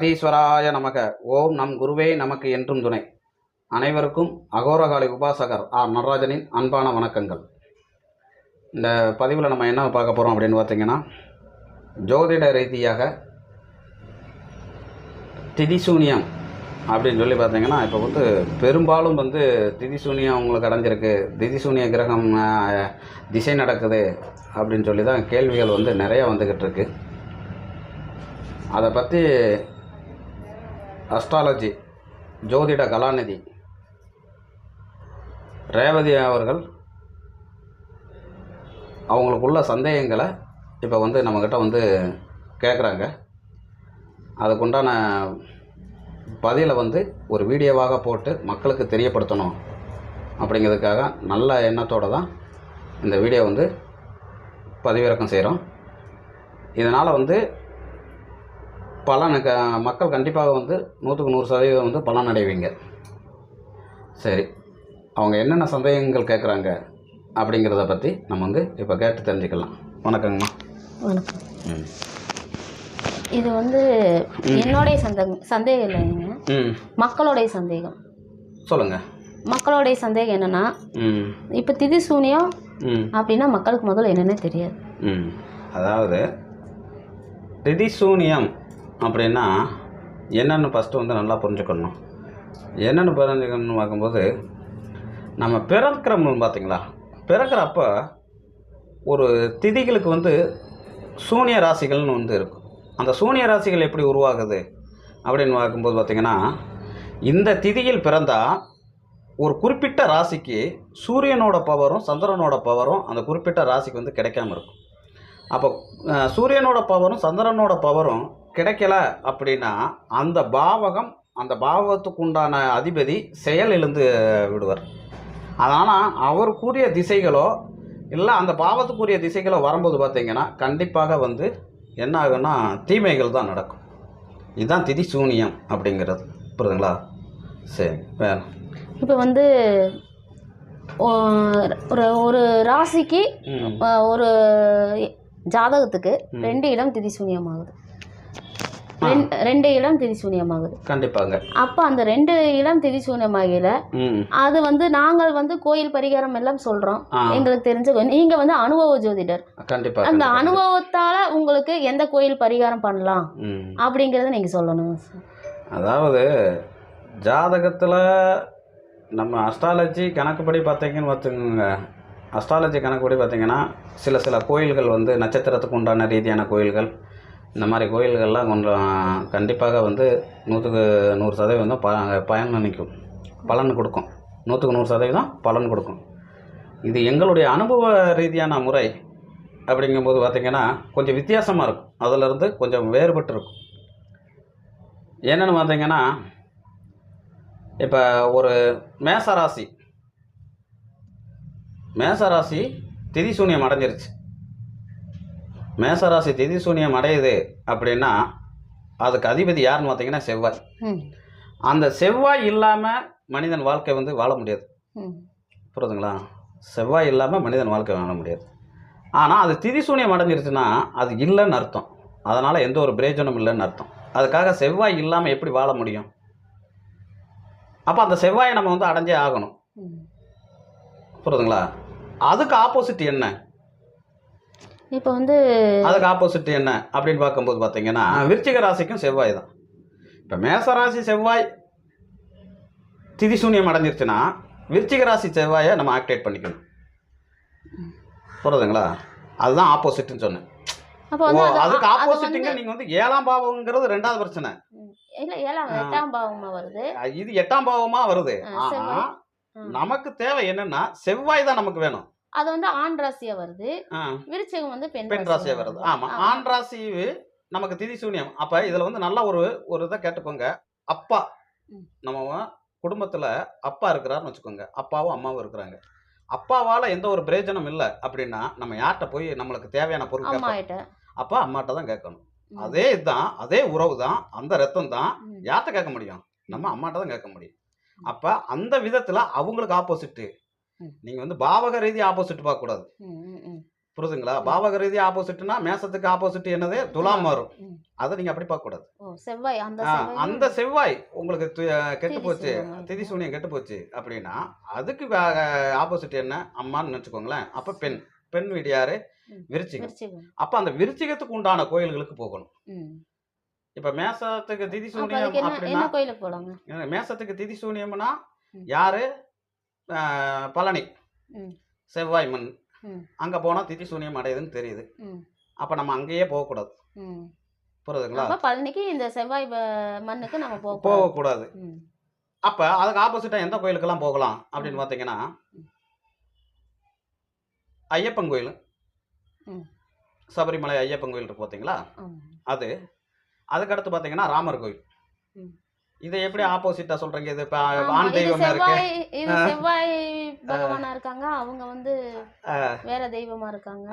ஜெகதீஸ்வராய நமக. ஓம் நம் குருவே நமக்கு என்றும் துணை. அனைவருக்கும் அகோரகாலி உபாசகர் ஆர் நடராஜனின் அன்பான வணக்கங்கள். இந்த பதிவில் நம்ம என்ன பார்க்க போகிறோம் அப்படின்னு பார்த்தீங்கன்னா ஜோதிட ரீதியாக திதிசூனியம் அப்படின்னு சொல்லி பார்த்தீங்கன்னா இப்போ வந்து பெரும்பாலும் வந்து திதிசூனியம் உங்களுக்கு அடைஞ்சிருக்கு. திதிசூனிய கிரகம் திசை நடக்குது அப்படின்னு சொல்லி தான் கேள்விகள் வந்து நிறையா வந்துக்கிட்டு இருக்கு. அதை பற்றி அஸ்ட்ராலஜி ஜோதிட கலாநிதி. ரேவதி அவர்கள் அவங்களுக்குள்ள சந்தேகங்களை இப்போ வந்து நம்மக்கிட்ட வந்து கேட்குறாங்க அதுக்குண்டான பதிலை வந்து ஒரு வீடியோவாக போட்டு மக்களுக்கு தெரியப்படுத்தணும் அப்படிங்கிறதுக்காக நல்ல எண்ணத்தோடு தான் இந்த வீடியோ வந்து பதிவிறக்கம் செய்கிறோம் இதனால் வந்து பலன் க மக்கள் கண்டிப்பாக வந்து நூற்றுக்கு நூறு சதவீதம் வந்து பலன் அடைவீங்க சரி அவங்க என்னென்ன சந்தேகங்கள் கேட்குறாங்க அப்படிங்கிறத பற்றி நம்ம வந்து இப்போ கேட்டு தெரிஞ்சுக்கலாம். வணக்கங்கம்மா. வணக்கம். ம். இது வந்து என்னுடைய சந்தேகம் சந்தேகம் இல்லைங்க. ம். மக்களுடைய சந்தேகம். சொல்லுங்கள் மக்களுடைய சந்தேகம் என்னன்னா ம். இப்போ திதி சூனியம் அப்படின்னா மக்களுக்கு முதல்ல என்னன்னே தெரியாது. ம். அதாவது திதிசூனியம் அப்படின்னா என்னென்னு ஃபஸ்ட்டு வந்து நல்லா புரிஞ்சுக்கணும். என்னென்னு புரிஞ்சுக்கணும்னு பார்க்கும்போது நம்ம பிறக்கிறோம்னு பார்த்தீங்களா? பிறக்கிறப்ப ஒரு திதிகளுக்கு வந்து சூனிய ராசிகள்னு வந்து இருக்கும். அந்த சூனிய ராசிகள் எப்படி உருவாகுது? அப்படின்னு பார்க்கும்போது பார்த்திங்கன்னா இந்த திதியில் பிறந்தால் ஒரு குறிப்பிட்ட ராசிக்கு சூரியனோட பவரும் சந்திரனோட பவரும் அந்த குறிப்பிட்ட ராசிக்கு வந்து கிடைக்காம இருக்கும். அப்போ சூரியனோட பவரும் சந்திரனோட பவரும் கிடைக்கல அப்படின்னா அந்த பாவகம் அந்த பாவகத்துக்கு உண்டான அதிபதி செயல் இழந்து விடுவார். அதனால் அவருக்குரிய திசைகளோ இல்லை அந்த பாவத்துக்குரிய திசைகளோ வரும்போது பார்த்தீங்கன்னா கண்டிப்பாக வந்து என்ன ஆகும்னா தீமைகள் தான் நடக்கும். இதுதான் திதி சூனியம் அப்படிங்கிறது. புரியுதுங்களா? சரி வேறு. இப்போ வந்து ஒரு ஒரு ராசிக்கு ஒரு ஜாதகத்துக்கு. ரெண்டு இடம் திதி சூனியமாகுது. ரெண்- ரெண்டு இடம் திதி சூனியமாகுது. கண்டிப்பாங்க. அப்போ அந்த ரெண்டு இடம் திதி சூனியமாகையில் ம். அது வந்து நாங்கள் வந்து கோயில் பரிகாரம் எல்லாம் சொல்கிறோம் ஆ. எங்களுக்கு தெரிஞ்ச நீங்க வந்து அனுபவ ஜோதிடர். கண்டிப்பாக அந்த அனுபவத்தால உங்களுக்கு எந்த கோயில் பரிகாரம் பண்ணலாம்? அப்படிங்கறத நீங்க சொல்லணும் அதாவது ஜாதகத்தில் நம்ம அஸ்ட்ராலஜி கணக்குப்படி பார்த்தீங்கன்னு பார்த்துக்கோங்க அஸ்ட்ராலஜி கணக்குப்படி பார்த்தீங்கன்னா சில சில கோயில்கள் வந்து நட்சத்திரத்துக்கு உண்டான ரீதியான கோயில்கள் இந்த மாதிரி கோயில்கள்லாம் கொஞ்சம் கண்டிப்பாக வந்து நூற்றுக்கு நூறு சதவீதம் தான் ப பயன் நினைக்கும். பலன் கொடுக்கும். நூற்றுக்கு நூறு சதவீதம் பலன் கொடுக்கும். இது எங்களுடைய அனுபவ ரீதியான முறை அப்படிங்கும்போது பார்த்திங்கன்னா கொஞ்சம் வித்தியாசமாக இருக்கும். அதிலிருந்து கொஞ்சம் வேறுபட்டு இருக்கும். என்னென்னு பார்த்தீங்கன்னா இப்போ ஒரு மேசராசி மேசராசி திதிசூன்யம் அடைஞ்சிருச்சு. மேசராசி திதிசூன்யம் அடையுது அப்படின்னா அதுக்கு அதிபதி யாருன்னு பார்த்தீங்கன்னா செவ்வாய். அந்த செவ்வாய் இல்லாமல் மனிதன் வாழ்க்கை வந்து வாழ முடியாது. புரியுதுங்களா? செவ்வாய் இல்லாமல் மனிதன் வாழ்க்கை வாழ முடியாது. ஆனால் அது திதிசூன்யம் அடைஞ்சிருச்சுன்னா அது இல்லைன்னு அர்த்தம். அதனால் எந்த ஒரு பிரயோஜனம் இல்லைன்னு அர்த்தம். அதுக்காக செவ்வாய் இல்லாமல் எப்படி வாழ முடியும்? அப்போ அந்த செவ்வாயை நம்ம வந்து அடைஞ்சே ஆகணும். புரியுதுங்களா? அதுக்கு ஆப்போசிட் என்ன? இப்போ வந்து அதுக்கு ஆப்போசிட் என்ன அப்படின்னு பார்க்கும்போது பார்த்தீங்கன்னா விருச்சிக ராசிக்கும் செவ்வாய் தான். இப்போ மேச ராசி செவ்வாய் திதிசூன்யம் அடைஞ்சிருச்சுன்னா விருச்சிக ராசி செவ்வாயை நம்ம ஆக்டிவேட் பண்ணிக்கணும். புரியுதுங்களா? அதுதான் ஆப்போசிட்னு சொன்னேன். அதுக்கு அது ஆப்போசிட்டுங்க நீங்கள் வந்து ஏழாம் பாவங்கிறது ரெண்டாவது பிரச்சனை. இல்ல ஏழாம். எட்டாம் பாவமா வருது. இது எட்டாம் பாவமா வருது. ஆனா. நமக்கு தேவை என்னன்னா செவ்வாய் தான் நமக்கு வேணும். அது வந்து ஆண் ராசியா வருது. விருச்சகம் வந்து பெண் ராசியா வருது. ஆமா. ஆண் ராசி நமக்கு திதி சூன்யம். அப்ப இதுல வந்து நல்ல ஒரு ஒரு இதை கேட்டுக்கோங்க. அப்பா. நம்ம குடும்பத்துல அப்பா இருக்கிறாருன்னு வச்சுக்கோங்க. அப்பாவும் அம்மாவும் இருக்கிறாங்க. அப்பாவால எந்த ஒரு பிரயோஜனம் இல்லை அப்படின்னா நம்ம யார்கிட்ட போய் நம்மளுக்கு தேவையான பொருள் அப்பா அம்மாட்ட தான் கேட்கணும். அதே இதுதான் அதே உறவு தான் அந்த ரத்தம் தான். யார்கிட்ட கேட்க முடியும்? நம்ம அம்மாட்ட தான் கேட்க முடியும். அப்ப அந்த விதத்துல அவங்களுக்கு ஆப்போசிட் ம். நீங்க வந்து பாவக ரீதி ஆப்போசிட் பார்க்க கூடாது. ம், ம், ம். புரியுதுங்களா பாவக ரீதி ஆப்போசிட்னா மேசத்துக்கு ஆப்போசிட் என்னது? துலாம் வரும். அதை நீங்க அப்படி பார்க்க கூடாது. ஓ செவ்வாய் அந்த செவ்வாய் உங்களுக்கு கெட்டு போச்சு. திதி சூனியம் கெட்டு போச்சு அப்படின்னா அதுக்கு ஆப்போசிட் என்ன? அம்மான்னு நினச்சிக்கோங்களேன். அப்போ பெண். பெண் வீடு யாரு. விருச்சிகம். அப்போ அந்த விருச்சிகத்துக்கு உண்டான கோயில்களுக்கு போகணும். இப்போ மேசத்துக்கு திதி சூனியம் அப்படின்னா மேசத்துக்கு திதி சூனியம்னா. யாரு? பழனி. செவ்வாய் மண். அங்கே போனால் திதி சூனியம் அடையுதுன்னு தெரியுது. அப்போ நம்ம அங்கேயே போகக்கூடாது. புரியுதுங்களா? பழனிக்கு இந்த செவ்வாய் மண்ணுக்கு நம்ம போக போகக்கூடாது. அப்போ அதுக்கு ஆப்போசிட்டாக எந்த கோயிலுக்கெல்லாம் போகலாம் அப்படின்னு. பார்த்தீங்கன்னா ஐயப்பன் கோயில். சபரிமலை ஐயப்பன் கோயில் இருக்கு பார்த்தீங்களா அது. அதுக்கடுத்து பார்த்தீங்கன்னா ராமர் கோயில். இதை எப்படி ஆப்போசிட்டா சொல்றீங்க? இது ஆண் தெய்வம் இருக்கு. செவ்வாய் இது செவ்வாய் பகவானா இருக்காங்க. அவங்க வந்து வேற தெய்வமா இருக்காங்க.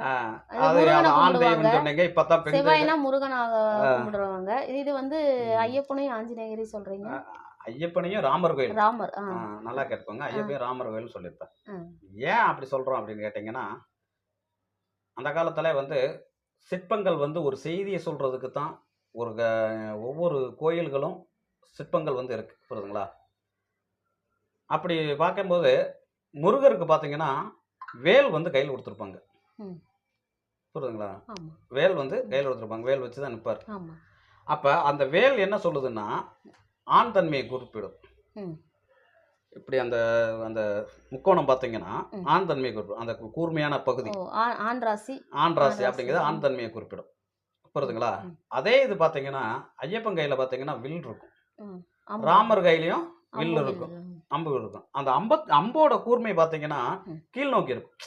அது ஆண் தெய்வம்னு சொன்னீங்க. இப்பதான் பெண் தெய்வம். செவ்வாய்னா முருகனாக கும்பிடுவாங்க இது வந்து ஐயப்பனையும் ஆஞ்சநேயரையும் சொல்றீங்க. ஐயப்பனையும் ராமர் கோயில். ராமர் நல்லா கேட்டுக்கோங்க. ஐயப்பனையும் ராமர் கோயில் சொல்லியிருப்பேன். ஏன் அப்படி சொல்றோம் அப்படின்னு கேட்டிங்கன்னா அந்த காலத்துல வந்து சிற்பங்கள் வந்து ஒரு செய்தியை சொல்றதுக்கு தான் ஒரு ஒவ்வொரு கோயில்களும் சிற்பங்கள் வந்து இருக்கு புரியுதுங்களா? அப்படி பார்க்கும்போது முருகருக்கு பார்த்தீங்கன்னா வேல் வந்து கையில் கொடுத்துருப்பாங்க. புரியுதுங்களா? வேல் வந்து கையில் கொடுத்துருப்பாங்க வேல் வச்சு தான் நிற்பார் அப்போ அந்த வேல் என்ன சொல்லுதுன்னா ஆண் தன்மையை குறிப்பிடும். இப்படி அந்த அந்த முக்கோணம் பார்த்தீங்கன்னா. ஆண் தன்மையை குறிப்பிடும். அந்த கூர்மையான பகுதி. ஆண் ராசி. ஆண் ராசி. அப்படிங்கிறது ஆண் தன்மையை குறிப்பிடும். புரியுதுங்களா. அதே இது பார்த்தீங்கன்னா ஐயப்பன் கையில் பார்த்தீங்கன்னா வில் இருக்கும். ராமர் கையிலையும் வில் இருக்கும். அம்பு இருக்கும். அந்த அம்ப அம்போட கூர்மை பார்த்தீங்கன்னா. கீழ் நோக்கி இருக்கும்.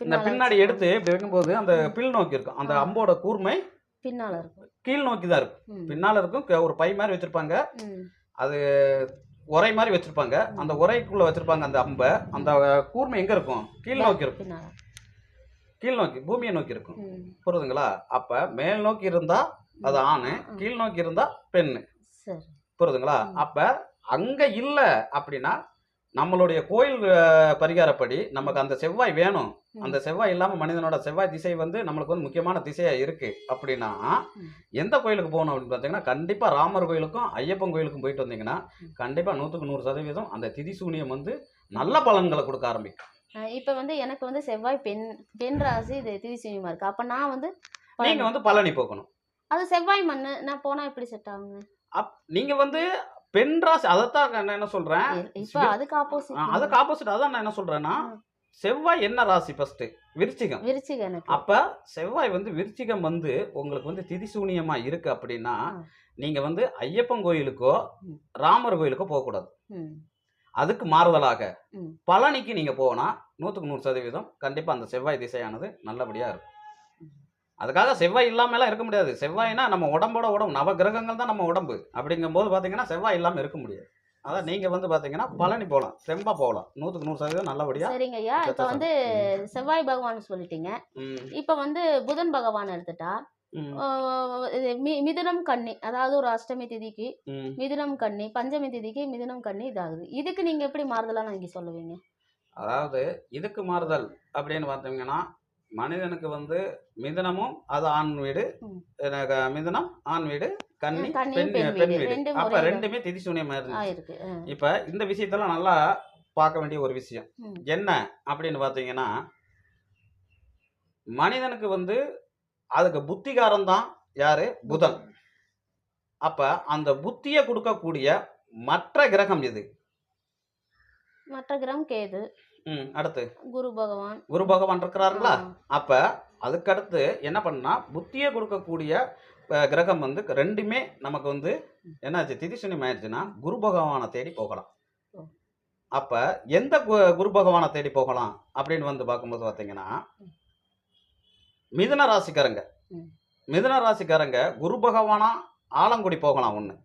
இந்த பின்னாடி எடுத்து இப்படி வைக்கும்போது அந்த பில் நோக்கி இருக்கும். அந்த. அம்போட கூர்மை பின்னால இருக்கும். கீழ் நோக்கி தான் இருக்கும். பின்னால இருக்கும். ஒரு பை மாதிரி வச்சிருப்பாங்க. அது உரை மாதிரி வச்சிருப்பாங்க. அந்த உரைக்குள்ள வச்சிருப்பாங்க அந்த அம்பை. அந்த கூர்மை எங்க இருக்கும்? கீழ் நோக்கி இருக்கும். கீழ் நோக்கி பூமியை நோக்கி இருக்கும். புரியுதுங்களா? அப்ப மேல் நோக்கி இருந்தா அது ஆணு. கீழ் நோக்கி இருந்தா பெண்ணு. புரியுதுங்களா. அப்ப அங்க இல்ல அப்படின்னா நம்மளுடைய கோயில் பரிகாரப்படி நமக்கு அந்த செவ்வாய் வேணும். அந்த செவ்வாய் இல்லாம மனிதனோட செவ்வாய் திசை வந்து நம்மளுக்கு வந்து முக்கியமான திசையா இருக்கு. அப்படின்னா. எந்த கோயிலுக்கு போகணும் அப்படின்னு பார்த்தீங்கன்னா கண்டிப்பா ராமர் கோயிலுக்கும் ஐயப்பன் கோயிலுக்கும் போயிட்டு வந்தீங்கன்னா. கண்டிப்பா நூற்றுக்கு நூறு சதவீதம் அந்த திதி சூனியம் வந்து நல்ல பலன்களை கொடுக்க ஆரம்பிக்கும். இப்ப வந்து எனக்கு வந்து செவ்வாய் பெண் பெண் ராசி இது திரிசூனியமா இருக்கு. அப்ப நான் வந்து நீங்க வந்து பழனி போகணும். அது செவ்வாய் மண்ணு. நான் போனா எப்படி செட் ஆகுங்க? அப் நீங்க வந்து பெண் ராசி அதைத்தான் நான் என்ன சொல்றேன் அதுக்கு ஆப்போசிட் அதுக்கு ஆப்போசிட் அதான் நான் என்ன சொல்றேன்னா. செவ்வாய் என்ன ராசி ஃபர்ஸ்ட் விருச்சிகம் விருச்சிக எனக்கு அப்ப செவ்வாய் வந்து விருச்சிகம் வந்து உங்களுக்கு வந்து திதிசூனியமா இருக்கு அப்படின்னா. நீங்க வந்து ஐயப்பன் கோயிலுக்கோ. ராமர் கோயிலுக்கோ போகக்கூடாது. அதுக்கு மாறுதலாக. பழனிக்கு நீங்க போனா நூற்றுக்கு நூறு சதவீதம் கண்டிப்பா அந்த செவ்வாய் திசையானது நல்லபடியா இருக்கும். அதுக்காக செவ்வாய் இல்லாமலாம் இருக்க முடியாது. செவ்வாய்னா நம்ம உடம்போட உடம்பு நவ கிரகங்கள் தான் நம்ம உடம்பு. அப்படிங்கும்போது பாத்தீங்கன்னா செவ்வாய் இல்லாம இருக்க முடியாது. அதான் நீங்க வந்து பாத்தீங்கன்னா பழனி போகலாம் செம்பா போகலாம். நூற்றுக்கு நூறு சதவீதம் நல்லபடியா சரிங்க ஐயா. இப்ப வந்து செவ்வாய் பகவான் சொல்லிட்டீங்க. இப்ப வந்து புதன் பகவான் எடுத்துட்டா மிதுனம் கன்னி அதாவது ஒரு அஷ்டமி திதிக்கு. மிதுனம் கன்னி பஞ்சமி திதிக்கு மிதுனம் கன்னி இதாகுது. இதுக்கு நீங்க எப்படி மாறுதலா நீங்க சொல்லுவீங்க? அதாவது இதுக்கு மாறுதல் அப்படின்னு பார்த்தீங்கன்னா மனிதனுக்கு வந்து மிதனமும் அது ஆண் வீடு மிதனம் ஆண் வீடு கன்னி பெண் வீடு. அப்ப ரெண்டுமே இருந்துச்சு. ஆயிருக்கு ஆ. இப்ப இந்த விஷயத்தெல்லாம் நல்லா பார்க்க வேண்டிய ஒரு விஷயம். என்ன அப்படின்னு பார்த்தீங்கன்னா மனிதனுக்கு வந்து அதுக்கு புத்திகாரம் தான் யாரு புதன். அப்ப அந்த புத்தியை கொடுக்கக்கூடிய மற்ற கிரகம் எது? மற்ற கிரகம் கேது. அடுத்து குரு பகவான் குரு பகவான் இருக்கிறாருங்களா. அப்ப அதுக்கடுத்து என்ன பண்ணா புத்தியை கொடுக்கக்கூடிய கிரகம் வந்து ரெண்டுமே நமக்கு வந்து என்னாச்சு திதிசூனியம் ஆயிடுச்சுன்னா குரு பகவானை தேடி போகலாம். அப்ப எந்த கு- குரு பகவானை தேடி போகலாம் அப்படின்னு வந்து பார்க்கும்போது பார்த்தீங்கன்னா. மிதுன ராசிக்காரங்க. மிதுன ராசிக்காரங்க குரு பகவானா ஆலங்குடி போகலாம் ஒன்று.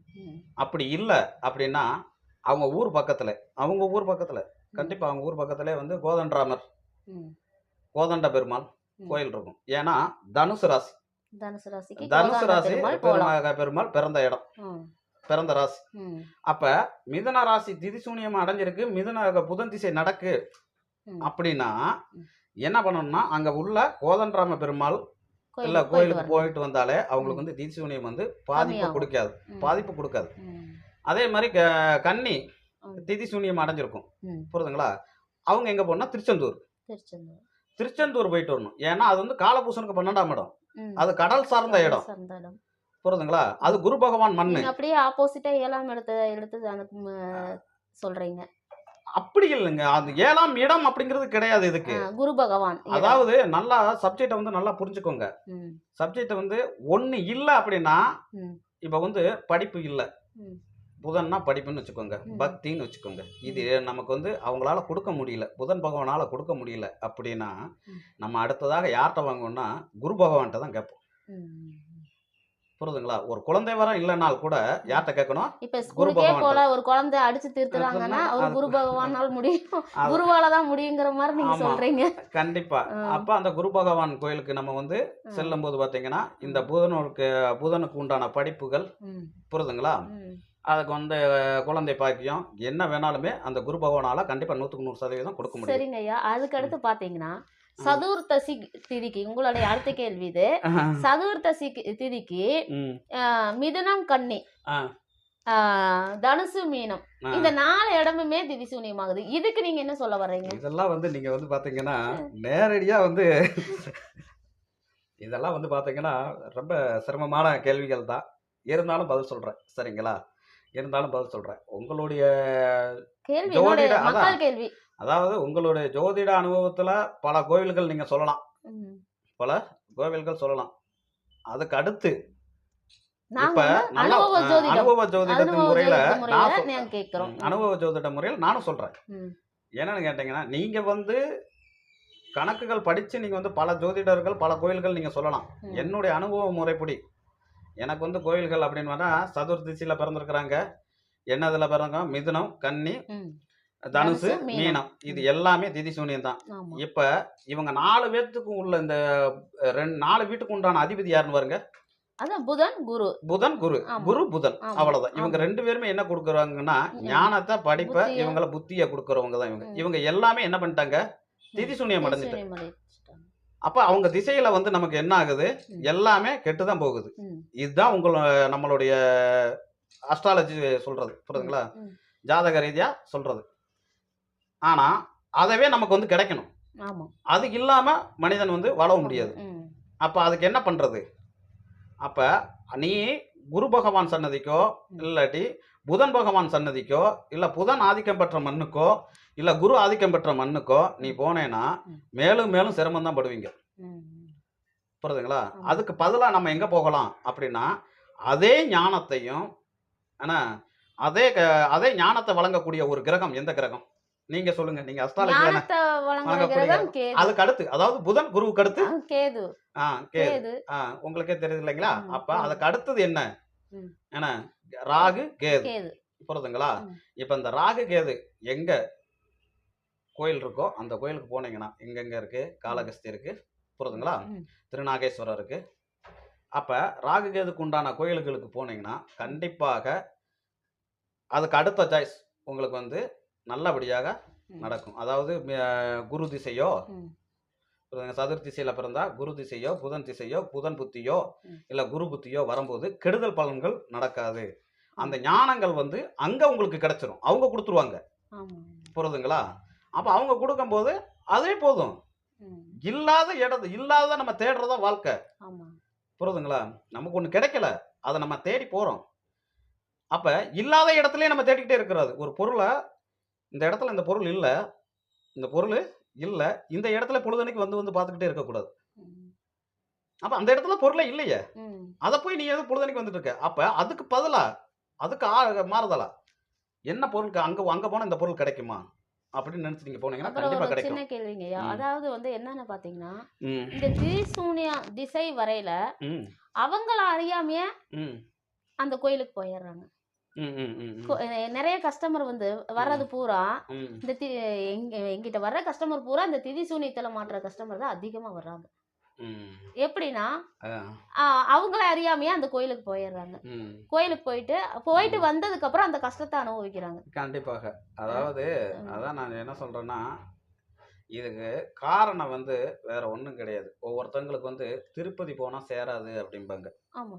அப்படி இல்லை அப்படின்னா அவங்க ஊர் பக்கத்துல அவங்க ஊர் பக்கத்துல கண்டிப்பா அவங்க ஊர் பக்கத்துல வந்து கோதண்டராமர். கோதண்ட பெருமாள். கோயில் இருக்கும் ஏன்னா தனுசு ராசி தனுசு ராசிக்கு தனுசு ராசி பெருமாள் பிறந்த இடம். பிறந்த ராசி. அப்ப மிதுன ராசி திதிசூனியம் அடைஞ்சிருக்கு மிதுன புதன் திசை நடக்கு. அப்படின்னா. என்ன பண்ணணும்னா அங்க உள்ள கோதண்டராம பெருமாள் இல்ல கோயிலுக்கு போயிட்டு வந்தாலே அவங்களுக்கு வந்து தீட்சூனியம் வந்து பாதிப்பு. கொடுக்காது. பாதிப்பு கொடுக்காது. அதே மாதிரி கன்னி. திதி சூனியம் அடைஞ்சிருக்கும். புரியுதுங்களா அவங்க எங்க போனா திருச்செந்தூர். திருச்செந்தூர். திருச்செந்தூர் போயிட்டு வரணும். ஏன்னா அது வந்து காலபூசனுக்கு பன்னெண்டாம் இடம். அது கடல் சார்ந்த இடம். புரியுதுங்களா அது குரு பகவான் மண்ணு. அப்படியே ஆப்போசிட்டா ஏழாம் இடத்த எடுத்து சொல்றீங்க. அப்படி இல்லைங்க. அது ஏழாம் இடம் அப்படிங்கிறது கிடையாது இதுக்கு. குரு பகவான். அதாவது நல்லா சப்ஜெக்டை வந்து நல்லா புரிஞ்சுக்கோங்க. சப்ஜெக்ட் வந்து ஒண்ணு இல்லை அப்படின்னா. இப்போ வந்து படிப்பு இல்லை. புதன்னா படிப்புன்னு வச்சுக்கோங்க. பக்தின்னு வச்சுக்கோங்க இது நமக்கு வந்து அவங்களால கொடுக்க முடியல புதன் பகவானால கொடுக்க முடியல அப்படின்னா. நம்ம அடுத்ததாக யார்கிட்ட வாங்குவோம்னா குரு பகவான்கிட்ட தான் கேட்போம். புரியுதுங்களா ஒரு குழந்தை வரம் இல்லைனால் கூட யார்கிட்ட கேட்கணும் இப்ப பகவான் போல ஒரு குழந்தை அடிச்சு தீர்த்துறாங்கன்னா ஒரு குரு பகவானால் முடியும் குருவால தான் முடியுங்கிற மாதிரி நீங்க. சொல்றீங்க கண்டிப்பா. அப்ப அந்த குரு பகவான் கோயிலுக்கு நம்ம வந்து. செல்லும் போது பாத்தீங்கன்னா இந்த புதனுக்கு புதனுக்கு உண்டான படிப்புகள். புரியுதுங்களா. அதுக்கு வந்து குழந்தை பாக்கியம் என்ன வேணாலுமே அந்த குரு பகவானால கண்டிப்பா நூத்துக்கு நூறு சதவீதம் கொடுக்க முடியும். சரிங்க ஐயா. அதுக்கு அடுத்து பாத்தீங்கன்னா சதுர்த்தசி திதிக்கு உங்களுடைய அடுத்த கேள்வி இது. சதுர்த்தசி திதிக்கு மிதுனம். ஆஹ், தனுசு மீனம். இந்த நாலு இடமுமே திதி சூனியமாகுது. இதுக்கு நீங்க என்ன சொல்ல வர்றீங்க? இதெல்லாம் வந்து நீங்க வந்து பாத்தீங்கன்னா நேரடியா வந்து இதெல்லாம் வந்து பாத்தீங்கன்னா ரொம்ப சிரமமான கேள்விகள் தான். இருந்தாலும் பதில் சொல்றேன். சரிங்களா? இருந்தாலும் பதில் சொல்றேன் உங்களுடைய கேள்வி ஜோதிட- அதான். அதாவது உங்களுடைய ஜோதிட அனுபவத்துல பல கோவில்கள் நீங்க சொல்லலாம் ம். கோவில்கள் சொல்லலாம் அதுக்கு அடுத்து இப்ப அனுபவ ஜோதிட முறையில அனுபவ ஜோதிட முறையில் நானும் சொல்றேன். என்னன்னு கேட்டீங்கன்னா நீங்க வந்து கணக்குகள் படிச்சு நீங்க வந்து பல ஜோதிடர்கள் பல கோயில்கள் நீங்க சொல்லலாம். என்னுடைய அனுபவ முறைப்படி எனக்கு வந்து கோயில்கள் அப்படின்னு வேணா சதுர்த்திசியில பிறந்திருக்கிறாங்க என்னதுல பிறங்க மிதுனம் கன்னி. தனுசு மீனம். இது எல்லாமே திதி சூனியம் தான் இப்ப இவங்க நாலு பேர்த்துக்கும் உள்ள இந்த ரெண்டு நாலு வீட்டுக்கு உண்டான அதிபதி யாருன்னு பாருங்க அதான் புதன் குரு புதன் குரு. குரு புதன். அவ்வளவுதான் இவங்க. ரெண்டு பேருமே என்ன கொடுக்குறாங்கன்னா. ஞானத்தை படிப்பை. இவங்கள புத்திய கொடுக்கறவங்க தான் இவங்க. இவங்க எல்லாமே என்ன பண்ணிட்டாங்க திதி சூனியம் அடைஞ்சிட்டு சூனியம் அடைஞ்சிட்டாங்க. அப்ப அவங்க திசையில வந்து நமக்கு என்ன ஆகுது. எல்லாமே கெட்டுதான் போகுது. ம். இதுதான் உங்கள நம்மளுடைய அஸ்ட்ராலஜி சொல்றது. புரியுதுங்களா. ஜாதக ரீதியா சொல்றது. ஆனா அதவே நமக்கு வந்து கிடைக்கணும். அது இல்லாம மனிதன் வந்து வாழ முடியாது. அப்ப அதுக்கு என்ன பண்றது? அப்ப நீ குரு பகவான் சன்னதிக்கோ இல்லாட்டி புதன் பகவான் சன்னதிக்கோ இல்ல புதன் ஆதிக்கம் பெற்ற மண்ணுக்கோ இல்ல குரு ஆதிக்கம் பெற்ற மண்ணுக்கோ நீ போனேன்னா. மேலும் மேலும் சிரமம் தான் படுவீங்க. புரியுதுங்களா. அதுக்கு பதிலா நம்ம எங்க போகலாம் அப்படின்னா அதே ஞானத்தையும் ஆனா அதே அதே ஞானத்தை வழங்கக்கூடிய ஒரு கிரகம் எந்த கிரகம்? நீங்க சொல்லுங்க. நீங்க அஸ்ட்ராலஜி அதுக்கு அடுத்து அதாவது புதன் குருவுக்கு அடுத்து? கேது. ஆ கேது. ஆ உங்களுக்கே தெரியுது இல்லைங்களா? அப்ப. அதுக்கு அடுத்தது என்ன. என்ன ராகு கேது. புரியுதுங்களா. இப்ப இந்த ராகு கேது எங்க கோயில் இருக்கோ அந்த கோயிலுக்கு போனீங்கன்னா எங்கெங்க இருக்கு? காளகஸ்தி இருக்கு. புரியுதுங்களா ம். திருநாகேஸ்வரர் இருக்கு. அப்ப ராகு கேதுக்கு உண்டான கோயில்களுக்கு போனீங்கன்னா கண்டிப்பாக அதுக்கு அடுத்த சாய்ஸ் உங்களுக்கு வந்து நல்லபடியாக. நடக்கும். அதாவது குரு திசையோ? சதுர் திசையில பிறந்தா குரு திசையோ புதன் திசையோ புதன் புத்தியோ. இல்ல குரு புத்தியோ வரும்போது கெடுதல் பலன்கள் நடக்காது. அந்த ஞானங்கள் வந்து அங்க உங்களுக்கு கிடைச்சிரும். அவங்க கொடுத்துருவாங்க. புரியுதுங்களா அப்ப அவங்க கொடுக்கும்போது அதே போதும். இல்லாத இடது இல்லாத நம்ம தேடுறதா வாழ்க்கை. புரியுதுங்களா நமக்கு ஒண்ணு கிடைக்கல. அதை நம்ம தேடி போறோம். அப்ப இல்லாத இடத்துலயே நம்ம தேடிக்கிட்டே இருக்கிறது. ஒரு பொருளை இந்த இடத்துல இந்த பொருள் இல்ல. இந்த பொருள் இல்ல. இந்த இடத்துல பொழுதனைக்கு வந்து வந்து பார்த்துக்கிட்டே இருக்கக்கூடாது. அப்ப அந்த இடத்துல பொருளே இல்லையே. அதை போய் நீ எது பொழுதனைக்கு வந்துட்டு இருக்க? அப்ப அதுக்கு பதிலா அதுக்கு ஆ- மாறுதலா? என்ன பொருளுக்கு அங்க அங்க போனா இந்த பொருள் கிடைக்குமா? அப்படின்னு நினைச்சு நீங்க போனீங்கன்னா கண்டிப்பா கிடைக்கும். சின்ன கேள்விங்கய்யா ம். அதாவது வந்து என்னன்னு பாத்தீங்கன்னா இந்த திரிசூனியா திசை வரையில அவங்கள அறியாமையே அந்த கோயிலுக்கு போயிடுறாங்க. நிறைய கஸ்டமர் வந்து வர்றது பூரா. இந்த எங்கிட்ட வர்ற கஸ்டமர் பூரா இந்த திதி சூனியத்துல மாட்டுற கஸ்டமர் தான் அதிகமா வர்றாங்க. எப்படின்னா அவங்கள அறியாமையே அந்த கோயிலுக்கு போயிடுறாங்க. ம். கோயிலுக்கு போயிட்டு போயிட்டு வந்ததுக்கு அப்புறம் அந்த கஷ்டத்தை அனுபவிக்கிறாங்க. கண்டிப்பாக. அதாவது. அதான் நான் என்ன சொல்றேன்னா இதுக்கு காரணம் வந்து வேற ஒன்றும் கிடையாது. ஒவ்வொருத்தவங்களுக்கு வந்து திருப்பதி போனால் சேராது அப்படிம்பாங்க. ஆமா.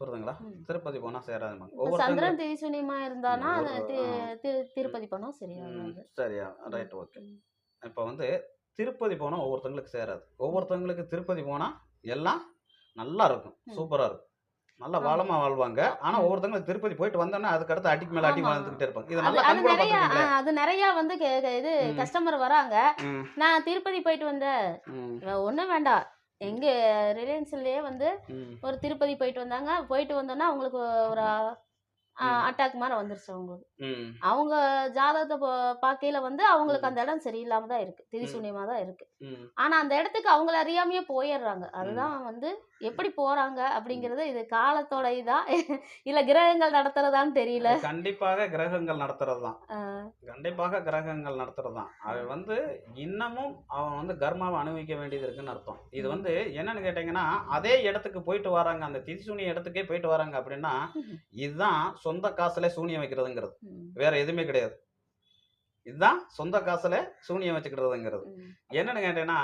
புரியுதுங்களா. திருப்பதி போனால் சேராதும்பாங்க. சந்திரன் திரிசூனியமா இருந்தானா திருப்பதி போனா சரியா. சரியா ரைட் ஓகே. இப்போ வந்து திருப்பதி போனால் ஒவ்வொருத்தவங்களுக்கு சேராது. ஒவ்வொருத்தவங்களுக்கு திருப்பதி போனால் எல்லாம் நல்லா இருக்கும். சூப்பராக இருக்கும். நல்லா. வாழமா வாழ்வாங்க. ஆனால் ம். ஒவ்வொருத்தவங்களுக்கு திருப்பதி போயிட்டு வந்தோன்னா அதுக்கு அடுத்து அடிக்கு மேலே அடி ஆமா. வாழ்ந்துக்கிட்டே இருப்பாங்க. இது நல்லா கண் கூட அது நிறைய வந்து இது. கஸ்டமர் வராங்க. நான் திருப்பதி போயிட்டு வந்தேன் ம். ஒன்றும் வேண்டாம். எங்க ரிலையன்ஸ்லயே வந்து ஒரு திருப்பதி போயிட்டு வந்தாங்க. போயிட்டு வந்தோன்னா அவங்களுக்கு ஒரு. அட்டாக் மாதிரி வந்துருச்சு அவங்களுக்கு. அவங்க ஜாதகத்தை பார்க்கையில வந்து அவங்களுக்கு அந்த இடம் சரியில்லாம தான் இருக்கு. திரிசூன்யமா தான் இருக்கு. ஆனா அந்த இடத்துக்கு அவங்கள அறியாமையே போயிடுறாங்க. அதுதான் வந்து எப்படி போறாங்க அப்படிங்கறது இது காலத்தோட இதா இல்ல கிரகங்கள் நடத்துறதான்னு தெரியல. அது கண்டிப்பாக கிரகங்கள் நடத்துறது தான் கண்டிப்பாக கிரகங்கள் நடத்துறது தான் அவன் வந்து இன்னமும் அவன் வந்து கர்மாவை அனுபவிக்க வேண்டியது இருக்குன்னு அர்த்தம். இது வந்து என்னன்னு கேட்டிங்கன்னா அதே இடத்துக்கு போயிட்டு வராங்க. அந்த திரிசூனிய இடத்துக்கே போயிட்டு வராங்க அப்படின்னா இதுதான் சொந்த காசுல சூனியம் வைக்கிறதுங்கிறது. வேற எதுவுமே கிடையாது. இதுதான் சொந்த காசுல சூனியம் வச்சுக்கிறதுங்கிறது என்னன்னு கேட்டேன்னா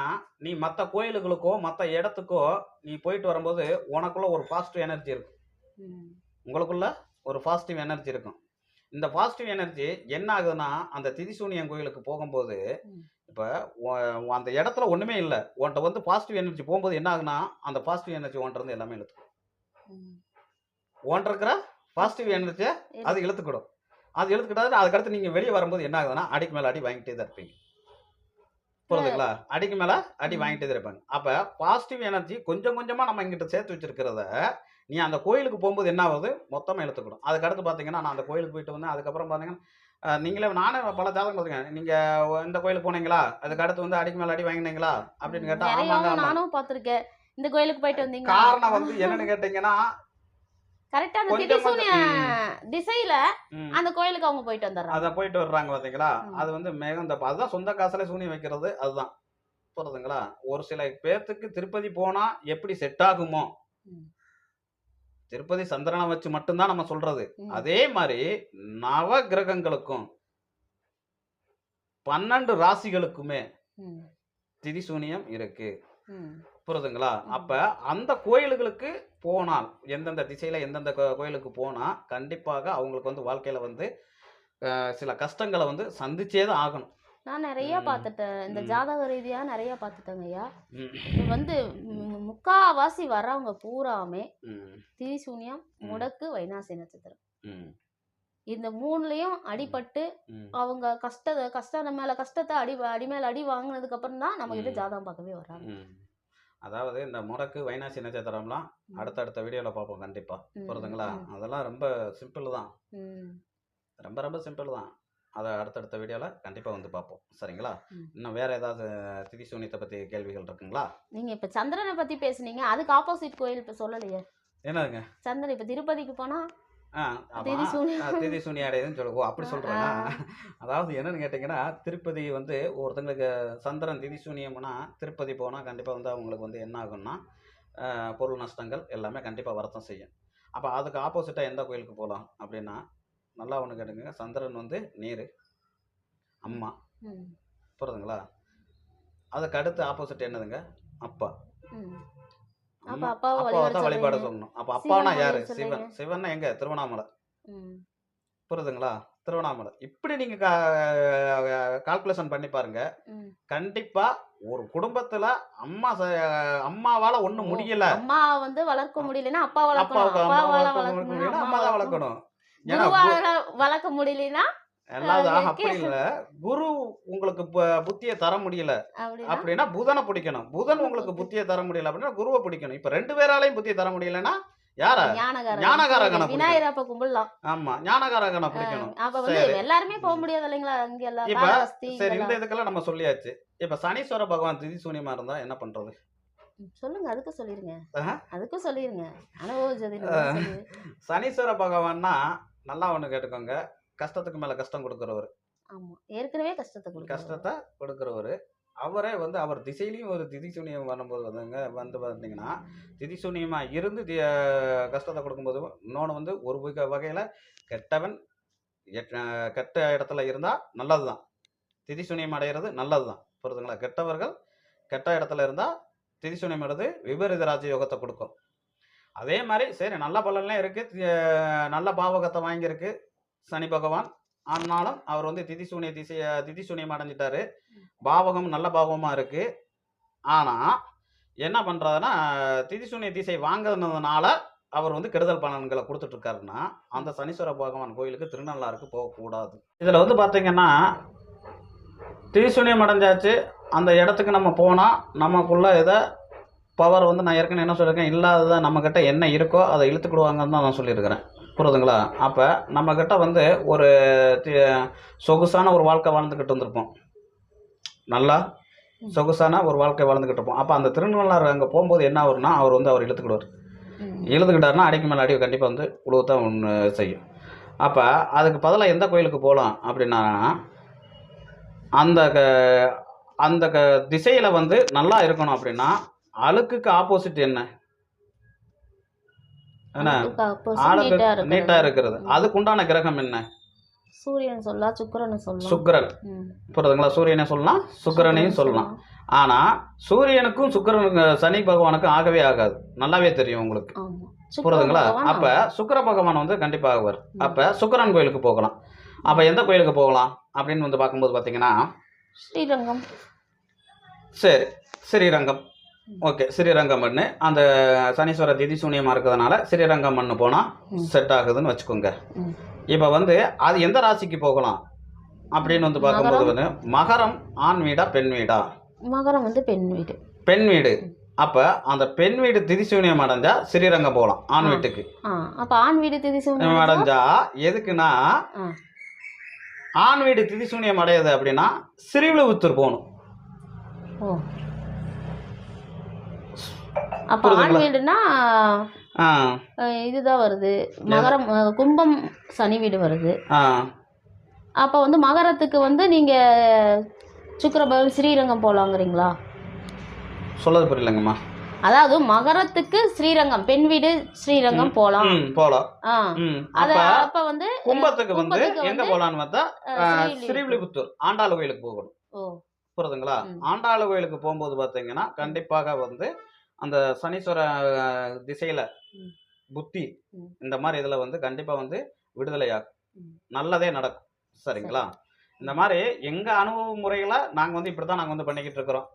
நீ மற்ற கோயிலுகளுக்கோ மற்ற இடத்துக்கோ நீ போயிட்டு வரும்போது உனக்குள்ள ஒரு பாசிட்டிவ் எனர்ஜி இருக்கும். உங்களுக்குள்ள ஒரு பாசிட்டிவ் எனர்ஜி இருக்கும். இந்த பாசிட்டிவ் எனர்ஜி என்ன ஆகுதுன்னா அந்த திரிசூனியம் கோயிலுக்கு போகும்போது. இப்போ அந்த இடத்துல ஒன்றுமே இல்லை. உன்கிட்ட வந்து பாசிட்டிவ் எனர்ஜி போகும்போது என்ன ஆகுனா அந்த பாசிட்டிவ் எனர்ஜி ஒன்றை இருந்து எல்லாமே இழுத்துக்கும். ஒன்றை இருக்கிற பாசிட்டிவ் எனர்ஜியை அது இழுத்துக்கிடும். அது இழுத்துக்கிட்டாது அதுக்கடுத்து நீங்கள் வெளியே வரும்போது என்ன ஆகுதுன்னா அடிக்கு மேலே அடி வாங்கிட்டே தான் இருப்பீங்க. புரியுதுங்களா அடிக்கு மேலே அடி. வாங்கிட்டே தான் இருப்பாங்க. அப்போ பாசிட்டிவ் எனர்ஜி கொஞ்சம் கொஞ்சமாக நம்ம இங்கிட்ட சேர்த்து வச்சிருக்கிறத நீ அந்த கோயிலுக்கு போகும்போது என்ன ஆகுது? மொத்தமாக இழுத்துக்கிடும். அதுக்கடுத்து பார்த்தீங்கன்னா நான் அந்த கோயிலுக்கு போயிட்டு வந்தேன். அதுக்கப்புறம் பார்த்தீங்கன்னா நீங்களே நானே பல ஜாதகம் பார்த்துக்கேன் நீங்கள் இந்த கோயிலுக்கு போனீங்களா? அதுக்கு அடுத்து வந்து அடிக்கு மேலே அடி வாங்கினீங்களா? அப்படின்னு கேட்டால் நானும் பார்த்திருக்கேன். இந்த கோயிலுக்கு போயிட்டு வந்தீங்க காரணம் வந்து என்னன்னு கேட்டீங்கன்னா கரெக்டா அந்த கொஞ்சம், திசையில அந்த கோயிலுக்கு அவங்க போயிட்டு வந்துடுறாங்க. அதை போயிட்டு வர்றாங்க பார்த்தீங்களா ம். அது வந்து மிகுந்த அதுதான் சொந்த காசுல சூனி வைக்கிறது. அதுதான். புரியுதுங்களா? ஒரு சில பேர்த்துக்கு திருப்பதி போனா எப்படி செட் ஆகுமோ. திருப்பதி சந்திரனை வச்சு மட்டும்தான் நம்ம சொல்றது. அதே மாதிரி நவ கிரகங்களுக்கும் பன்னெண்டு ராசிகளுக்குமே ம், திரிசூனியம் இருக்கு. புரியுதுங்களா. அப்ப அந்த கோயில்களுக்கு போனால் எந்தெந்த திசையில எந்தெந்த கோயிலுக்கு போனா கண்டிப்பாக அவங்களுக்கு வந்து வாழ்க்கையில வந்து சில கஷ்டங்களை வந்து சந்திச்சே தான் ஆகணும் நான் நிறைய. பார்த்துட்டேன் இந்த. ஜாதக ரீதியா நிறைய பார்த்துட்டேங்க ஐயா வந்து முக்காவாசி வர்றவங்க பூராமே திரிசூனியம். முடக்கு வைனாசி நட்சத்திரம் இந்த மூணுலயும் அடிபட்டு. அவங்க கஷ்ட கஷ்டம் மேல கஷ்டத்தை அடி அடி மேல அடி வாங்கினதுக்கு அப்புறம் தான் நம்ம கிட்ட. ஜாதகம் பார்க்கவே வர்றாங்க. அதாவது இந்த முடக்கு வைனாசி நட்சத்திரம்லாம். அடுத்தடுத்த வீடியோல பார்ப்போம் கண்டிப்பா. ம், புரியுதுங்களா அதெல்லாம் ரொம்ப சிம்பிள் தான். ரொம்ப ரொம்ப சிம்பிள் தான். அதை அடுத்தடுத்த வீடியோல கண்டிப்பா வந்து பார்ப்போம். சரிங்களா. இன்னும் வேற ஏதாவது திரிசூனியத்தை பத்தி கேள்விகள் இருக்குங்களா? நீங்க இப்ப சந்திரனை பத்தி பேசுனீங்க அதுக்கு ஆப்போசிட் கோயில் இப்ப சொல்லலையே. என்னதுங்க? சந்திரன் இப்ப திருப்பதிக்கு போனா திரிசூனி அடையுதுன்னு சொல்லுவோம் ஓ அப்படி சொல்றேன்னா ஆ. அதாவது என்னன்னு கேட்டிங்கன்னா திருப்பதி வந்து ஒருத்தங்களுக்கு சந்திரன் திரிசூனியம்னா திருப்பதி போனால் கண்டிப்பாக வந்து அவங்களுக்கு வந்து என்ன ஆகும்னா பொருள் நஷ்டங்கள் எல்லாமே கண்டிப்பாக வரத்தான் செய்யும். அப்போ அதுக்கு ஆப்போசிட்டாக எந்த கோயிலுக்கு போகலாம் அப்படின்னா நல்லா ஒன்று கேட்டுங்க சந்திரன் வந்து நீர் அம்மா. புரியுதுங்களா? அதுக்கு அடுத்து ஆப்போசிட் என்னதுங்க? அப்பா. அப்பாவை தான் வழிபாடு. சொல்லணும். அப்போ அப்பானா யாரு? சிவன். சிவன்னா எங்க? திருவண்ணாமலை. புரியுதுங்களா? திருவண்ணாமலை. இப்படி நீங்க கால்குலேஷன் பண்ணி பாருங்க. கண்டிப்பா ஒரு குடும்பத்துல அம்மா அம்மாவால ஒண்ணும் ஓ, முடியல. அம்மா வந்து வளர்க்க முடியலன்னா அப்பா வளர்க்கணும். அப்பாவால வளர்க்க முடியல முடியல. அம்மா தான் வளர்க்கணும். வளர்க்க முடியலன்னா அதுக்கு- அப்படி இல்ல. குரு உங்களுக்கு புத்தியை தர முடியல. அப்படின்னா? புதனை பிடிக்கணும். புதன் உங்களுக்கு புத்தியை தர முடியல அப்படின்னா குருவை பிடிக்கணும். இப்ப ரெண்டு பேராலையும் புத்தியை தர முடியலன்னா யார? ஞானகாரகனை. விநாயகர் அப்ப கும்பிடலாம். ஆமா ஞானகாரகனை பிடிக்கணும். அப்ப வந்து சரி. எல்லாருமே போக முடியாது இல்லைங்களா? எல்லாம் இப்ப சரி இந்த. இதுக்கெல்லாம் நம்ம சொல்லியாச்சு. இப்ப சனீஸ்வர பகவான் திதி சூனியமா இருந்தா என்ன பண்றது? சொல்லுங்க. அதுக்கு சொல்லிருங்க. ஆஹா. அதுக்கும் சொல்லிருங்க. அனுபவ. சனீஸ்வர பகவான்னா நல்லா ஒண்ணு கேட்டுக்கோங்க. கஷ்டத்துக்கு மேல கஷ்டம் கொடுக்குறவர். ஆமா. ஏற்கனவே கஷ்டத்தை கஷ்டத்தை கொடுக்குறவர். அவரே வந்து அவர் திசையிலையும் ஒரு திதி சூனியம் வரும்போது வந்துங்க வந்து பார்த்தீங்கன்னா திதி சூனியமா இருந்து தி- கஷ்டத்தை கொடுக்கும்போது இன்னொன்று வந்து ஒரு வகை வகையில் கெட்டவன் கெட்ட இடத்துல இருந்தால் நல்லது தான் திதி சூனியம் அடைகிறது நல்லது தான் புரியுதுங்களா? கெட்டவர்கள் கெட்ட இடத்துல இருந்தால் திரிசூனியம்ன்றது விபரீத ராஜயோகத்தை கொடுக்கும். அதே மாதிரி சரி நல்ல பலன்லாம் இருக்குது நல்ல பாவகத்தை வாங்கியிருக்கு. சனி பகவான். ஆனாலும் அவர் வந்து திதி சூனிய திசைய திதிசூனியம் அடைஞ்சிட்டாரு. பாவகம் நல்ல பாவகமாக இருக்குது ஆனால் என்ன பண்ணுறாருன்னா திதிசூனிய திசை வாங்கினதுனால அவர் வந்து கெடுதல் பலன்களை கொடுத்துட்ருக்காருன்னா அந்த சனீஸ்வர பகவான் கோயிலுக்கு திருநள்ளாருக்கு போகக்கூடாது. இதில் வந்து பார்த்தீங்கன்னா திரிசூனியம் அடைஞ்சாச்சு. அந்த இடத்துக்கு நம்ம போனால் நமக்குள்ள இதை பவர் வந்து நான் ஏற்கனவே என்ன சொல்லியிருக்கேன் இல்லாததை நம்மக்கிட்ட என்ன இருக்கோ அதை இழுத்துக்கிடுவாங்கன்னு தான் நான் சொல்லியிருக்கிறேன். புரியுதுங்களா அப்போ நம்மக்கிட்ட வந்து ஒரு சொகுசான ஒரு வாழ்க்கை வாழ்ந்துக்கிட்டு வந்திருப்போம் நல்லா? சொகுசான ஒரு வாழ்க்கை வாழ்ந்துக்கிட்டு இருப்போம். அப்போ அந்த திருநள்ளாறு அங்கே போகும்போது என்ன ஆகும்னா அவர் வந்து அவர் இழுத்துக்கிடுவார். இழுத்துக்கிட்டாருன்னா அடிக்கு மேலே அடி கண்டிப்பாக வந்து உழுவத்தான் ஒன்று செய்யும். அப்போ அதுக்கு பதிலாக எந்த கோயிலுக்கு போகலாம் அப்படின்னா அந்த க- அந்த க திசையில் வந்து நல்லா இருக்கணும் அப்படின்னா அழுக்குக்கு ஆப்போசிட் என்ன? நீட்டா இருக்கிறது. நீட்டாக இருக்கிறது. அதுக்கு உண்டான கிரகம் என்ன? சூரியன் சொல்லலாம் சுக்கிரன் சொல்லலாம் சுக்கிரன். புரியுதுங்களா? சூரியனை சொல்லலாம் சுக்கிரனையும் சொல்லலாம். ஆனால் சூரியனுக்கும் சுக்கிரனுக்கு சனி பகவானுக்கும் ஆகவே ஆகாது. நல்லாவே தெரியும் உங்களுக்கு. புரியுதுங்களா? அப்ப சுக்கிர பகவான் வந்து கண்டிப்பா ஆகுவார். அப்ப சுக்கிரன் கோயிலுக்கு போகலாம். அப்ப எந்த கோயிலுக்கு போகலாம்? அப்படின்னு வந்து பார்க்கும்போது பார்த்தீங்கன்னா ஸ்ரீரங்கம். சரி ஸ்ரீரங்கம். ஓகே ஸ்ரீரங்கம் மண்ணு அந்த சனீஸ்வர திதி சூனியமாக இருக்கிறதுனால ஸ்ரீரங்கம் மண்ணு போனால். செட் ஆகுதுன்னு வச்சுக்கோங்க. இப்போ வந்து அது எந்த ராசிக்கு போகலாம்? அப்படின்னு வந்து பார்க்கும்போது வந்து மகரம் ஆண் வீடா பெண் வீடா? மகரம் வந்து பெண் வீடு. பெண் வீடு. அப்போ அந்த பெண் வீடு திதிசூனியம் அடைஞ்சா ஸ்ரீரங்கம் போகலாம் ஆண். வீட்டுக்கு. அப்ப ஆண் வீடு திதி சூரியன் அடைஞ்சா? எதுக்குன்னா. ஆண் வீடு திதிசூனியம் அடையுது அப்படின்னா சிறுவிழுவுத்தூர் போகணும். ஓ. அப்ப ஆண்? வீடுனா இதுதான் வருது. மகரம் கும்பம் சனி வீடு வருது. அப்ப வந்து மகரத்துக்கு வந்து நீங்க சுக்கிரபகவான் ஸ்ரீரங்கம் போலாங்கிறீங்களா? சொல்லது புரியலங்கம்மா. அதாவது மகரத்துக்கு ஸ்ரீரங்கம் பெண் வீடு ஸ்ரீரங்கம் போலாம். ம் போகலாம் ஆ. ம். அத அப்ப வந்து கும்பத்துக்கு வந்து எங்க போகலான்னு பார்த்தா ஸ்ரீவில்லிபுத்தூர். ஆண்டாள் கோயிலுக்கு போகணும். புரியுதுங்களா. ஆண்டாள் கோயிலுக்கு போகும்போது பார்த்தீங்கன்னா கண்டிப்பாக வந்து அந்த சனீஸ்வர திசையில. புத்தி. இந்த மாதிரி இதுல வந்து கண்டிப்பா வந்து விடுதலையாகும். நல்லதே நடக்கும். சரிங்களா? இந்த மாதிரி எங்க அனுபவ முறைகளை நாங்க வந்து இப்படித்தான் நாங்க வந்து பண்ணிக்கிட்டு இருக்கிறோம்.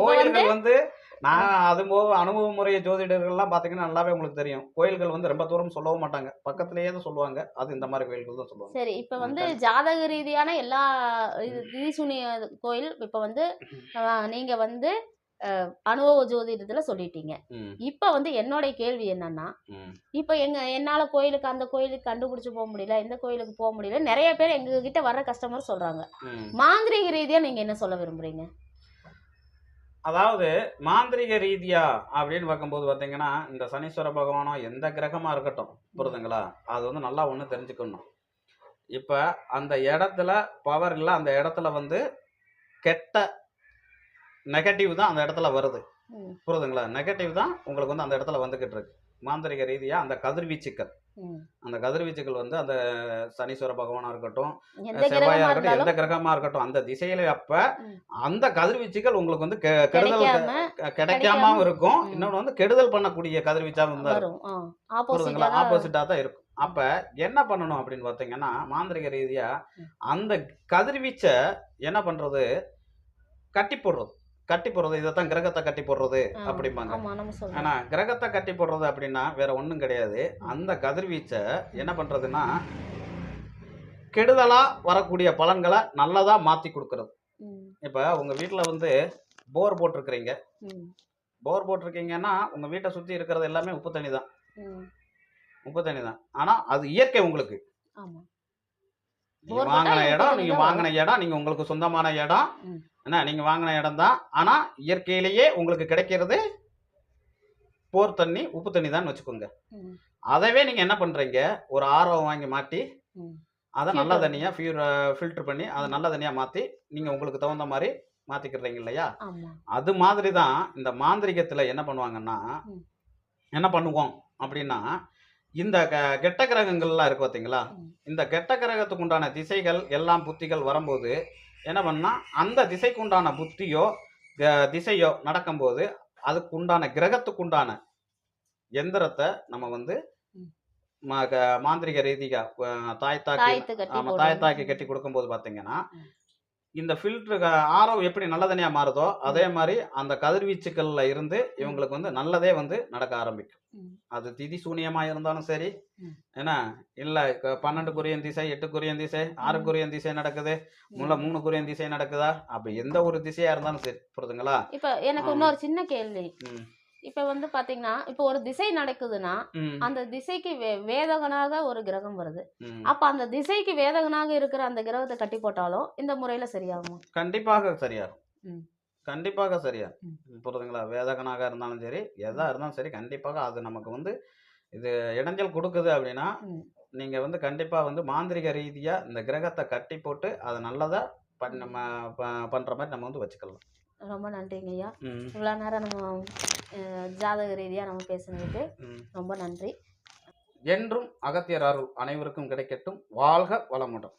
கோயில்கள் வந்து நான் அது போக அனுபவ முறை ஜோதிடர்கள்லாம் பார்த்தீங்கன்னா நல்லாவே உங்களுக்கு தெரியும். கோயில்கள் வந்து ரொம்ப தூரம் சொல்லவும் மாட்டாங்க. பக்கத்துலயே தான் சொல்லுவாங்க. அது இந்த மாதிரி கோயில்கள் தான் சொல்லுவாங்க. சரி இப்ப வந்து. ஜாதக ரீதியான எல்லா இது கோயில் இப்ப வந்து நீங்க வந்து அனுபவ ஜோதிடத்துல சொல்லிட்டீங்க. இப்ப வந்து என்னுடைய கேள்வி என்னன்னா இப்ப எங்க என்னால கோயிலுக்கு அந்த கோயிலுக்கு கண்டுபிடிச்சு போக முடியல இந்த கோயிலுக்கு போக முடியல நிறைய பேர் எங்க கிட்ட வர்ற கஸ்டமர் சொல்றாங்க. மாந்திரீக ரீதியா நீங்க என்ன சொல்ல விரும்புறீங்க? அதாவது மாந்திரிக ரீதியா அப்படின்னு பார்க்கும்போது பார்த்தீங்கன்னா இந்த சனீஸ்வர பகவானோ எந்த கிரகமாக இருக்கட்டும் புரியுதுங்களா அது வந்து நல்லா ஒன்று தெரிஞ்சுக்கணும். இப்போ அந்த இடத்துல பவர் இல்லை அந்த இடத்துல வந்து கெட்ட நெகட்டிவ் தான் அந்த இடத்துல வருது. புரியுதுங்களா? நெகட்டிவ் தான் உங்களுக்கு வந்து அந்த இடத்துல வந்துக்கிட்டு இருக்கு. மாந்திரிக ரீதியாக அந்த கதிர்வீச்சுக்கள். அந்த கதிர்வீச்சுகள் வந்து அந்த சனீஸ்வர பகவானா இருக்கட்டும் செவ்வாயா இருக்கட்டும் எந்த கிரகமா இருக்கட்டும் அந்த திசையில அப்ப. அந்த கதிர்வீச்சுகள் உங்களுக்கு வந்து கெடுதல் கிடைக்காம இருக்கும். இன்னொன்று வந்து கெடுதல் பண்ணக்கூடிய கதிர்வீச்சாகவும் தான் இருக்கும். புரியுதுங்களா? ஆப்போசிட்டா தான் இருக்கும். அப்ப என்ன பண்ணணும் அப்படின்னு பார்த்தீங்கன்னா மாந்திரிக ரீதியா. அந்த கதிர்வீச்சை என்ன பண்றது? கட்டி போடுறது. கட்டி போடுறது இதைத்தான் கிரகத்தை கட்டி போடுறது அப்படிம்பாங்க. ஆனா கிரகத்தை கட்டி போடுறது அப்படின்னா வேற ஒன்றும் கிடையாது. அந்த கதிர்வீச்சை என்ன பண்றதுன்னா கெடுதலா வரக்கூடிய பலன்களை நல்லதா மாத்தி கொடுக்கறது. இப்போ உங்க வீட்ல வந்து போர் போட்டிருக்கிறீங்க. போர் போட்டிருக்கீங்கன்னா உங்க வீட்டை சுத்தி இருக்கிறது எல்லாமே உப்பு தண்ணி தான். உப்பு தண்ணி தான். ஆனா அது இயற்கை உங்களுக்கு. வாங்கின இடம் நீங்க தான் வாங்கின இடம் நீங்க உங்களுக்கு சொந்தமான இடம். என்ன நீங்க வாங்கின இடம் தான் ஆனா இயற்கையிலேயே உங்களுக்கு கிடைக்கிறது போர் தண்ணி உப்பு தண்ணி தான் வச்சுக்கோங்க அதவே நீங்க என்ன பண்றீங்க ஒரு ஆர்ஓ வாங்கி மாட்டி. அதை நல்ல Filter. தண்ணியா ஃபியூர் ஃபில்டர் பண்ணி அதை நல்ல தண்ணியா மாத்தி நீங்க உங்களுக்கு தகுந்த மாதிரி மாத்திக்கிறீங்க இல்லையா அது மாதிரி தான் இந்த மாந்திரிகத்துல என்ன பண்ணுவாங்கன்னா. என்ன பண்ணுவோம் அப்படின்னா இந்த க- கெட்ட கிரகங்கள்லாம் இருக்கு பார்த்தீங்களா. இந்த கெட்ட கிரகத்துக்கு உண்டான திசைகள் எல்லாம் புத்திகள் வரும்போது என்ன பண்ணா அந்த திசைக்கு உண்டான புத்தியோ திசையோ நடக்கும்போது அதுக்கு உண்டான கிரகத்துக்கு உண்டான எந்திரத்தை நம்ம வந்து மாந்திரிக ரீதியா தாய் தாக்கி ஆமா தாய் தாக்கி. கட்டி கொடுக்கும்போது பாத்தீங்கன்னா ம். இந்த ஃபில்டர் ஆரோ எப்படி நல்ல தனியா மாறுதோ அதே மாதிரி அந்த கதிர்வீச்சுக்கள்ல இருந்து இவங்களுக்கு வந்து நல்லதே வந்து நடக்க ஆரம்பிக்கும். அது திதி சூனியமா இருந்தாலும் சரி ம். என்ன இல்ல பன்னெண்டு குறியன் திசை எட்டு குறியன் திசை ஆறு ம். குறியன் திசை நடக்குது முல்ல மூணு குறியன் திசை நடக்குதா அப்படி எந்த ஒரு திசையா இருந்தாலும் சரி புரியுதுங்களா இப்ப எனக்கு. இன்னொரு சின்ன கேள்வி ம். இப்ப வந்து பாத்தீங்கன்னா இப்ப ஒரு திசை நடக்குதுன்னா. அந்த திசைக்கு வேதகனாக ஒரு கிரகம் வருது. அப்ப அந்த திசைக்கு வேதகனாக இருக்கிற அந்த கிரகத்தை கட்டி போட்டாலும் இந்த முறையில சரியாகுமா கண்டிப்பாக சரியாகும். கண்டிப்பாக சரியா. புரியுதுங்களா வேதகனாக இருந்தாலும் சரி எதா இருந்தாலும் சரி கண்டிப்பாக அது நமக்கு வந்து இது இடைஞ்சல் கொடுக்குது அப்படின்னா. நீங்க வந்து கண்டிப்பா வந்து மாந்திரிக ரீதியா இந்த கிரகத்தை கட்டி போட்டு அதை நல்லதா பண்ண பண்ற மாதிரி நம்ம வந்து வச்சுக்கலாம் ரொம்ப நன்றிங்க ஐயா. இவ்வளோ நேரம் நம்ம ஜாதக ரீதியா நம்ம பேசுனதுக்கு. ரொம்ப நன்றி என்றும் அகத்தியர் அருள் அனைவருக்கும் கிடைக்கட்டும் வாழ்க வளமுடன்